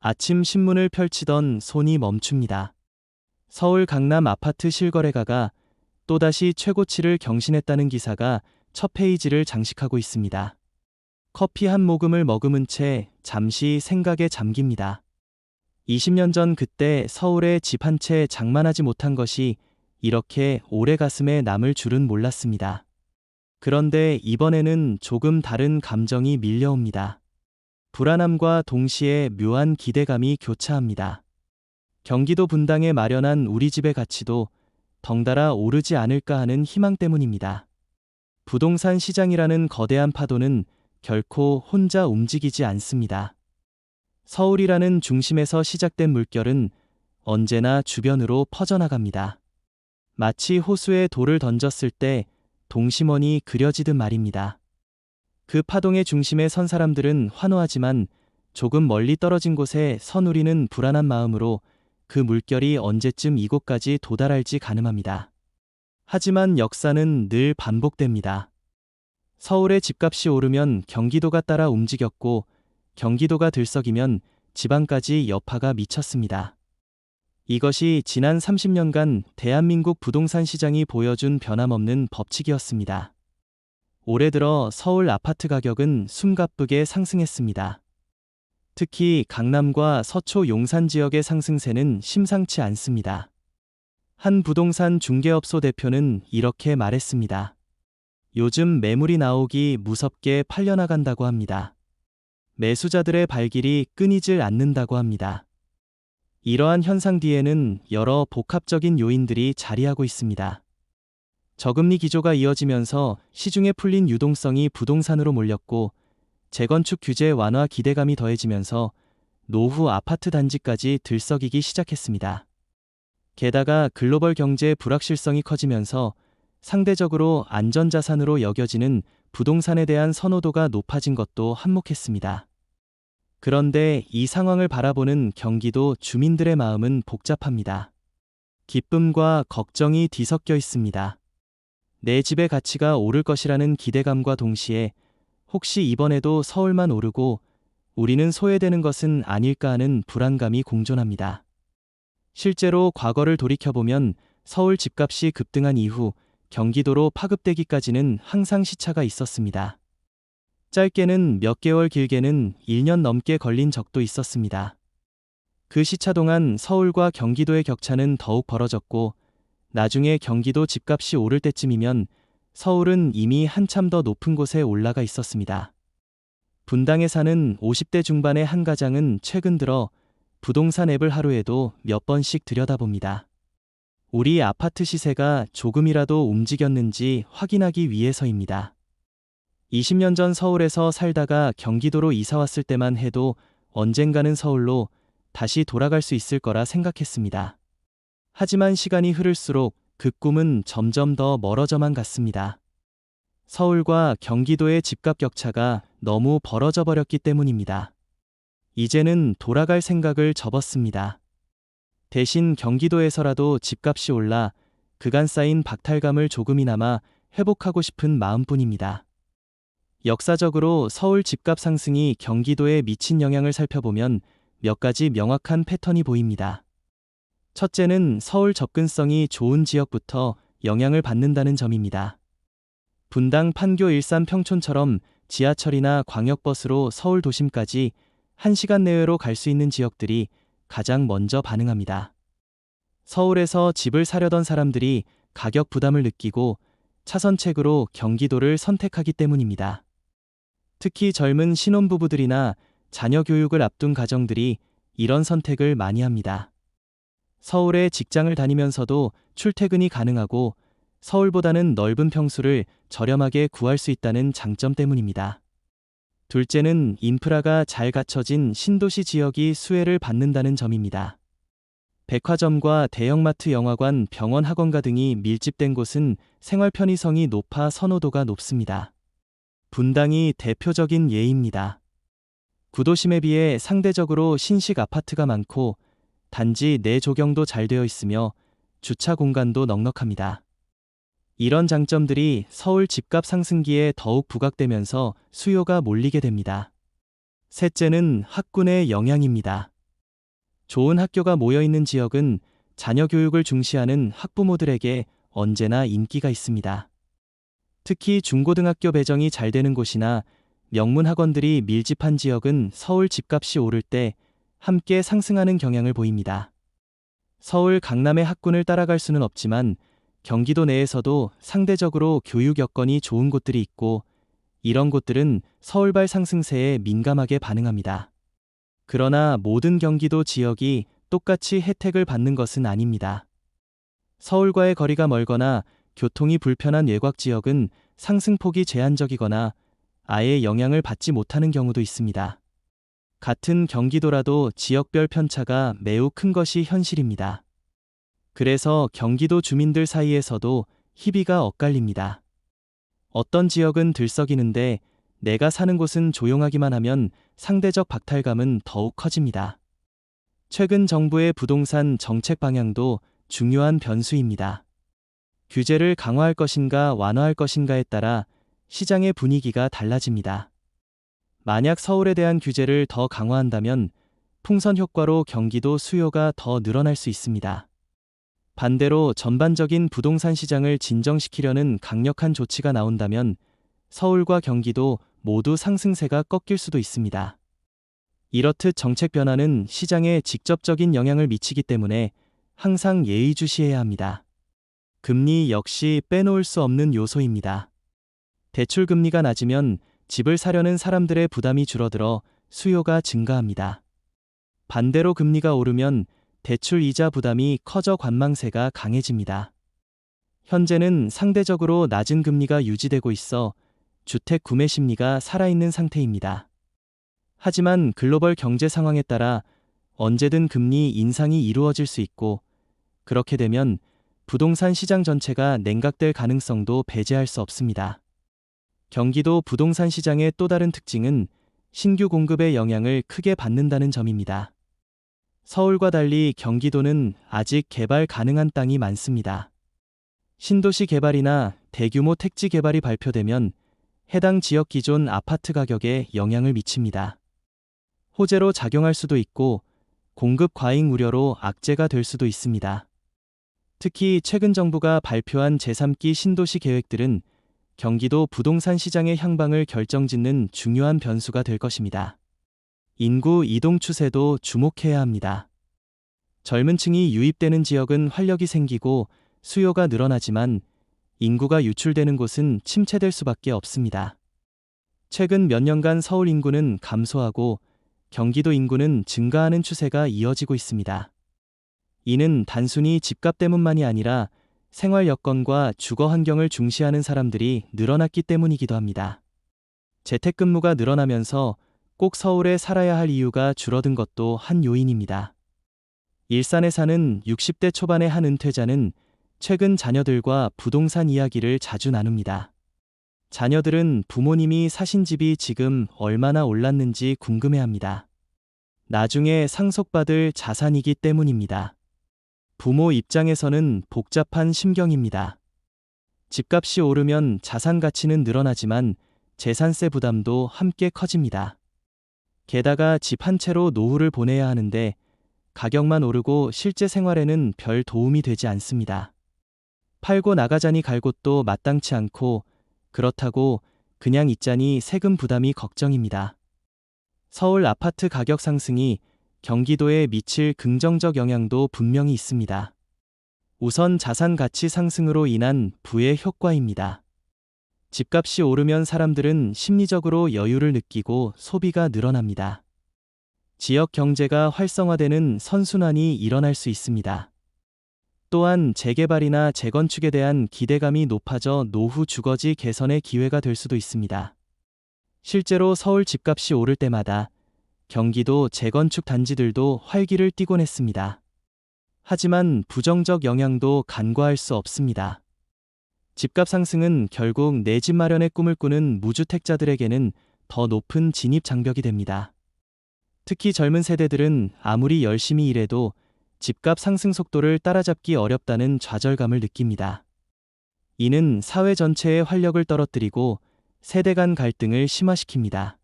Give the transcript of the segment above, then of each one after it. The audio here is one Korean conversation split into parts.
아침 신문을 펼치던 손이 멈춥니다. 서울 강남 아파트 실거래가가 또다시 최고치를 경신했다는 기사가 첫 페이지를 장식하고 있습니다. 커피 한 모금을 머금은 채 잠시 생각에 잠깁니다. 20년 전 그때 서울에 집 한 채 장만하지 못한 것이 이렇게 오래 가슴에 남을 줄은 몰랐습니다. 그런데 이번에는 조금 다른 감정이 밀려옵니다. 불안함과 동시에 묘한 기대감이 교차합니다. 경기도 분당에 마련한 우리 집의 가치도 덩달아 오르지 않을까 하는 희망 때문입니다. 부동산 시장이라는 거대한 파도는 결코 혼자 움직이지 않습니다. 서울이라는 중심에서 시작된 물결은 언제나 주변으로 퍼져나갑니다. 마치 호수에 돌을 던졌을 때 동심원이 그려지듯 말입니다. 그 파동의 중심에 선 사람들은 환호하지만 조금 멀리 떨어진 곳에 선 우리는 불안한 마음으로 그 물결이 언제쯤 이곳까지 도달할지 가늠합니다. 하지만 역사는 늘 반복됩니다. 서울의 집값이 오르면 경기도가 따라 움직였고 경기도가 들썩이면 지방까지 여파가 미쳤습니다. 이것이 지난 30년간 대한민국 부동산 시장이 보여준 변함없는 법칙이었습니다. 올해 들어 서울 아파트 가격은 숨가쁘게 상승했습니다. 특히 강남과 서초 용산 지역의 상승세는 심상치 않습니다. 한 부동산 중개업소 대표는 이렇게 말했습니다. 요즘 매물이 나오기 무섭게 팔려나간다고 합니다. 매수자들의 발길이 끊이질 않는다고 합니다. 이러한 현상 뒤에는 여러 복합적인 요인들이 자리하고 있습니다. 저금리 기조가 이어지면서 시중에 풀린 유동성이 부동산으로 몰렸고 재건축 규제 완화 기대감이 더해지면서 노후 아파트 단지까지 들썩이기 시작했습니다. 게다가 글로벌 경제의 불확실성이 커지면서 상대적으로 안전자산으로 여겨지는 부동산에 대한 선호도가 높아진 것도 한몫했습니다. 그런데 이 상황을 바라보는 경기도 주민들의 마음은 복잡합니다. 기쁨과 걱정이 뒤섞여 있습니다. 내 집의 가치가 오를 것이라는 기대감과 동시에 혹시 이번에도 서울만 오르고 우리는 소외되는 것은 아닐까 하는 불안감이 공존합니다. 실제로 과거를 돌이켜보면 서울 집값이 급등한 이후 경기도로 파급되기까지는 항상 시차가 있었습니다. 짧게는 몇 개월 길게는 1년 넘게 걸린 적도 있었습니다. 그 시차 동안 서울과 경기도의 격차는 더욱 벌어졌고 나중에 경기도 집값이 오를 때쯤이면 서울은 이미 한참 더 높은 곳에 올라가 있었습니다. 분당에 사는 50대 중반의 한 가장은 최근 들어 부동산 앱을 하루에도 몇 번씩 들여다봅니다. 우리 아파트 시세가 조금이라도 움직였는지 확인하기 위해서입니다. 20년 전 서울에서 살다가 경기도로 이사 왔을 때만 해도 언젠가는 서울로 다시 돌아갈 수 있을 거라 생각했습니다. 하지만 시간이 흐를수록 그 꿈은 점점 더 멀어져만 갔습니다. 서울과 경기도의 집값 격차가 너무 벌어져 버렸기 때문입니다. 이제는 돌아갈 생각을 접었습니다. 대신 경기도에서라도 집값이 올라 그간 쌓인 박탈감을 조금이나마 회복하고 싶은 마음뿐입니다. 역사적으로 서울 집값 상승이 경기도에 미친 영향을 살펴보면 몇 가지 명확한 패턴이 보입니다. 첫째는 서울 접근성이 좋은 지역부터 영향을 받는다는 점입니다. 분당 판교 일산 평촌처럼 지하철이나 광역버스로 서울 도심까지 1시간 내외로 갈 수 있는 지역들이 가장 먼저 반응합니다. 서울에서 집을 사려던 사람들이 가격 부담을 느끼고 차선책으로 경기도를 선택하기 때문입니다. 특히 젊은 신혼부부들이나 자녀 교육을 앞둔 가정들이 이런 선택을 많이 합니다. 서울에 직장을 다니면서도 출퇴근이 가능하고 서울보다는 넓은 평수를 저렴하게 구할 수 있다는 장점 때문입니다. 둘째는 인프라가 잘 갖춰진 신도시 지역이 수혜를 받는다는 점입니다. 백화점과 대형마트 영화관, 병원, 학원가 등이 밀집된 곳은 생활 편의성이 높아 선호도가 높습니다. 분당이 대표적인 예입니다. 구도심에 비해 상대적으로 신식 아파트가 많고 단지 내 조경도 잘 되어 있으며 주차 공간도 넉넉합니다. 이런 장점들이 서울 집값 상승기에 더욱 부각되면서 수요가 몰리게 됩니다. 셋째는 학군의 영향입니다. 좋은 학교가 모여 있는 지역은 자녀 교육을 중시하는 학부모들에게 언제나 인기가 있습니다. 특히 중고등학교 배정이 잘 되는 곳이나 명문 학원들이 밀집한 지역은 서울 집값이 오를 때 함께 상승하는 경향을 보입니다. 서울 강남의 학군을 따라갈 수는 없지만 경기도 내에서도 상대적으로 교육 여건이 좋은 곳들이 있고 이런 곳들은 서울발 상승세에 민감하게 반응합니다. 그러나 모든 경기도 지역이 똑같이 혜택을 받는 것은 아닙니다. 서울과의 거리가 멀거나 교통이 불편한 외곽 지역은 상승폭이 제한적이거나 아예 영향을 받지 못하는 경우도 있습니다. 같은 경기도라도 지역별 편차가 매우 큰 것이 현실입니다. 그래서 경기도 주민들 사이에서도 희비가 엇갈립니다. 어떤 지역은 들썩이는데 내가 사는 곳은 조용하기만 하면 상대적 박탈감은 더욱 커집니다. 최근 정부의 부동산 정책 방향도 중요한 변수입니다. 규제를 강화할 것인가 완화할 것인가에 따라 시장의 분위기가 달라집니다. 만약 서울에 대한 규제를 더 강화한다면 풍선 효과로 경기도 수요가 더 늘어날 수 있습니다. 반대로 전반적인 부동산 시장을 진정시키려는 강력한 조치가 나온다면 서울과 경기도 모두 상승세가 꺾일 수도 있습니다. 이렇듯 정책 변화는 시장에 직접적인 영향을 미치기 때문에 항상 예의주시해야 합니다. 금리 역시 빼놓을 수 없는 요소입니다. 대출 금리가 낮으면 집을 사려는 사람들의 부담이 줄어들어 수요가 증가합니다. 반대로 금리가 오르면 대출 이자 부담이 커져 관망세가 강해집니다. 현재는 상대적으로 낮은 금리가 유지되고 있어 주택 구매 심리가 살아있는 상태입니다. 하지만 글로벌 경제 상황에 따라 언제든 금리 인상이 이루어질 수 있고 그렇게 되면 부동산 시장 전체가 냉각될 가능성도 배제할 수 없습니다. 경기도 부동산 시장의 또 다른 특징은 신규 공급의 영향을 크게 받는다는 점입니다. 서울과 달리 경기도는 아직 개발 가능한 땅이 많습니다. 신도시 개발이나 대규모 택지 개발이 발표되면 해당 지역 기존 아파트 가격에 영향을 미칩니다. 호재로 작용할 수도 있고 공급 과잉 우려로 악재가 될 수도 있습니다. 특히 최근 정부가 발표한 제3기 신도시 계획들은 경기도 부동산 시장의 향방을 결정짓는 중요한 변수가 될 것입니다. 인구 이동 추세도 주목해야 합니다. 젊은 층이 유입되는 지역은 활력이 생기고 수요가 늘어나지만 인구가 유출되는 곳은 침체될 수밖에 없습니다. 최근 몇 년간 서울 인구는 감소하고 경기도 인구는 증가하는 추세가 이어지고 있습니다. 이는 단순히 집값 때문만이 아니라 생활 여건과 주거 환경을 중시하는 사람들이 늘어났기 때문이기도 합니다. 재택근무가 늘어나면서 꼭 서울에 살아야 할 이유가 줄어든 것도 한 요인입니다. 일산에 사는 60대 초반의 한 은퇴자는 최근 자녀들과 부동산 이야기를 자주 나눕니다. 자녀들은 부모님이 사신 집이 지금 얼마나 올랐는지 궁금해 합니다. 나중에 상속받을 자산이기 때문입니다. 부모 입장에서는 복잡한 심경입니다. 집값이 오르면 자산 가치는 늘어나지만 재산세 부담도 함께 커집니다. 게다가 집 한 채로 노후를 보내야 하는데 가격만 오르고 실제 생활에는 별 도움이 되지 않습니다. 팔고 나가자니 갈 곳도 마땅치 않고 그렇다고 그냥 있자니 세금 부담이 걱정입니다. 서울 아파트 가격 상승이 경기도에 미칠 긍정적 영향도 분명히 있습니다. 우선 자산 가치 상승으로 인한 부의 효과입니다. 집값이 오르면 사람들은 심리적으로 여유를 느끼고 소비가 늘어납니다. 지역 경제가 활성화되는 선순환이 일어날 수 있습니다. 또한 재개발이나 재건축에 대한 기대감이 높아져 노후 주거지 개선의 기회가 될 수도 있습니다. 실제로 서울 집값이 오를 때마다 경기도 재건축 단지들도 활기를 띠곤 했습니다. 하지만 부정적 영향도 간과할 수 없습니다. 집값 상승은 결국 내 집 마련의 꿈을 꾸는 무주택자들에게는 더 높은 진입 장벽이 됩니다. 특히 젊은 세대들은 아무리 열심히 일해도 집값 상승 속도를 따라잡기 어렵다는 좌절감을 느낍니다. 이는 사회 전체의 활력을 떨어뜨리고 세대 간 갈등을 심화시킵니다.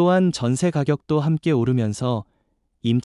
또한 전세 가격도 함께 오르면서